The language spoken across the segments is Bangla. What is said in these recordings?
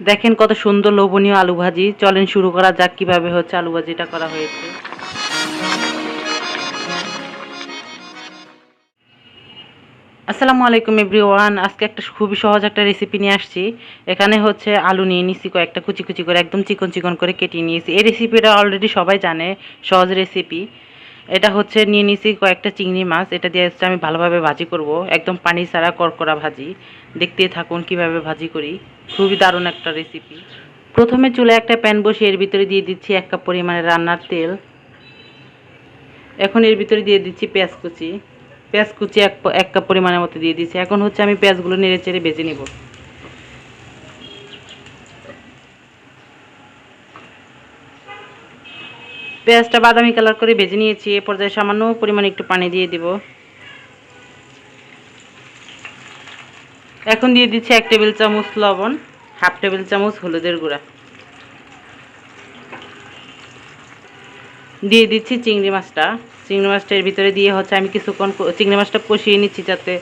দেখেন কত সুন্দর লোভনীয় আলু ভাজি। চলেন শুরু করা যাক কীভাবে হচ্ছে আলু ভাজিটা করা হয়েছে। আসসালামু আলাইকুম এভরিওয়ান, আজকে একটা খুবই সহজ একটা রেসিপি নিয়ে আসছি। এখানে হচ্ছে আলু নিয়ে নিচ্ছি কয়েকটা কুচি কুচি করে, একদম চিকন চিকন করে কেটে নিয়েছি। এই রেসিপিটা অলরেডি সবাই জানে, সহজ রেসিপি এটা হচ্ছে নিয়ে নিছি কয়েকটা চিংড়ি মাছ। এটা দিয়ে হচ্ছে আমি ভালোভাবে ভাজি করব। একদম পানি ছাড়া করকরা ভাজি। দেখতেই থাকুন কীভাবে ভাজি করি। খুবই দারুণ একটা রেসিপি প্রথমে চুলে একটা প্যান বসিয়ে এর ভিতরে দিয়ে দিচ্ছি এক কাপ পরিমাণে রান্নার তেল। এখন এর ভিতরে দিয়ে দিচ্ছি পেঁয়াজ কুচি। পেঁয়াজ কুচি এক এক কাপ পরিমাণের মতো দিয়ে দিচ্ছি। এখন হচ্ছে আমি পেঁয়াজগুলো নেড়ে চেড়ে বেজে নেব। পেঁয়াজটা বাদামি কালার করে ভেজে নিয়েছি। এ পর্যায়ে সামান্য পরিমাণে একটু পানি দিয়ে দিব। এখন দিয়ে দিচ্ছি এক টেবিল চামচ লবণ, হাফ টেবিল চামচ হলুদের গুঁড়া। দিয়ে দিচ্ছি চিংড়ি মাছটা। চিংড়ি মাছটা এর ভিতরে দিয়ে হচ্ছে আমি কিছুক্ষণ চিংড়ি মাছটা কষিয়ে নিচ্ছি যাতে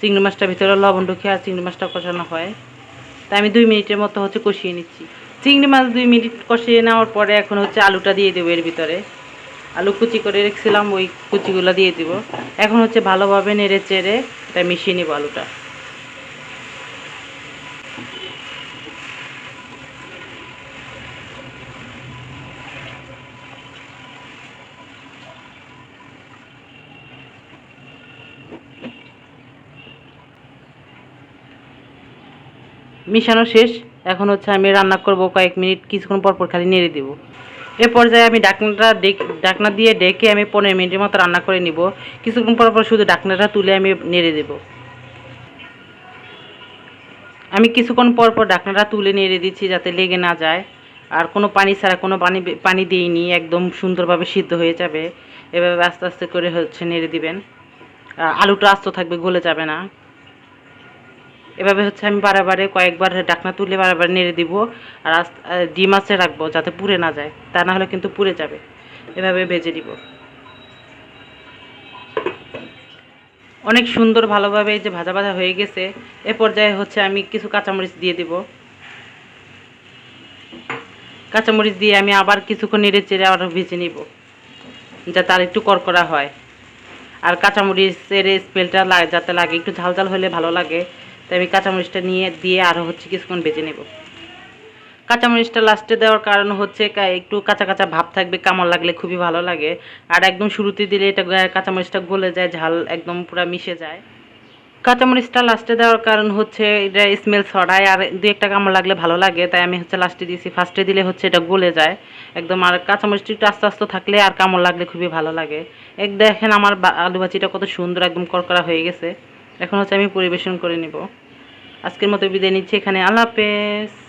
চিংড়ি মাছটার ভিতরে লবণ ঢুকে আর চিংড়ি মাছটা কষানো হয়। তাই আমি দুই মিনিটের মতো হচ্ছে কষিয়ে নিচ্ছি। চিংড়ি মাছ দুই মিনিট কষিয়ে নেওয়ার পরে এখন হচ্ছে আলুটা দিয়ে দেবো এর ভিতরে। আলু কুচি করে রেখেছিলাম, ওই কুচিগুলো দিয়ে দিব। এখন হচ্ছে ভালোভাবে নেড়ে চেড়ে এটা মিশিয়ে নেব আলুটা। মিশানো শেষ। এখন হচ্ছে আমি রান্না করব কয়েক মিনিট, কিছুক্ষণ পর পর খালি নেড়ে দেবো। এ পর্যায়ে আমি ডাকনাটা ডেকে, ডাকনা দিয়ে ডেকে আমি পনেরো মিনিটের মতো রান্না করে নিব। কিছুক্ষণ পর পর শুধু ডাকনাটা তুলে আমি নেড়ে দেব। আমি কিছুক্ষণ পর পর ডাকনাটা তুলে নেড়ে দিচ্ছি যাতে লেগে না যায়। আর কোনো পানি ছাড়া, কোনো পানি পানি দিইনি, একদম সুন্দরভাবে সিদ্ধ হয়ে যাবে। এভাবে আস্তে আস্তে করে হচ্ছে নেড়ে দিবেন। আলুটা আস্ত থাকবে, গলে যাবে না। এভাবে হচ্ছে আমি বারে কয়েকবার ডাকনা তুলে বারবার নেড়ে দিব আর ডিম আছে রাখব যাতে পুড়ে না যায়। তা না হলে কিন্তু পুড়ে যাবে। এভাবে ভেজে দিব। অনেক সুন্দর ভালোভাবে এই যে ভাজা ভাজা হয়ে গেছে। এ পর্যায়ে হচ্ছে আমি কিছু কাঁচামরিচ দিয়ে দিব। কাঁচামরিচ দিয়ে আমি আবার কিছুক্ষণ নেড়ে চেড়ে আবার ভেজে নিব, যাতে আর একটু করকরা হয়। আর কাঁচামরিচের স্মেলটা লাগে যাতে লাগে, একটু ঝাল ঝাল হলে ভালো লাগে। তাই আমি কাঁচামরিচটা নিয়ে দিয়ে আরও হচ্ছে কিছুক্ষণ বেজে নেব। কাঁচামরিচটা লাস্টে দেওয়ার কারণ হচ্ছে একটু কাঁচা কাঁচা ভাব থাকবে, কামড় লাগলে খুবই ভালো লাগে। আর একদম শুরুতে দিলে এটা কাঁচামরিচটা গলে যায়, ঝাল একদম পুরো মিশে যায়। কাঁচামরিচটা লাস্টে দেওয়ার কারণ হচ্ছে এটা স্মেল ছড়ায় আর দু একটা কামড় লাগলে ভালো লাগে, তাই আমি হচ্ছে লাস্টে দিয়েছি। ফার্স্টে দিলে হচ্ছে এটা গলে যায়। একদম আর কাঁচামরিচটা একটু আস্তে আস্তে থাকলে আর কামড় লাগলে খুবই ভালো লাগে। এক দেখেন আমার আলু ভাজিটা কত সুন্দর, একদম করকরা হয়ে গেছে। এখন হচ্ছে আমি পরিবেশন করে নিব। আজকের মতো বিদায় নিচ্ছি এখানে আল্লাহ হাফেজ।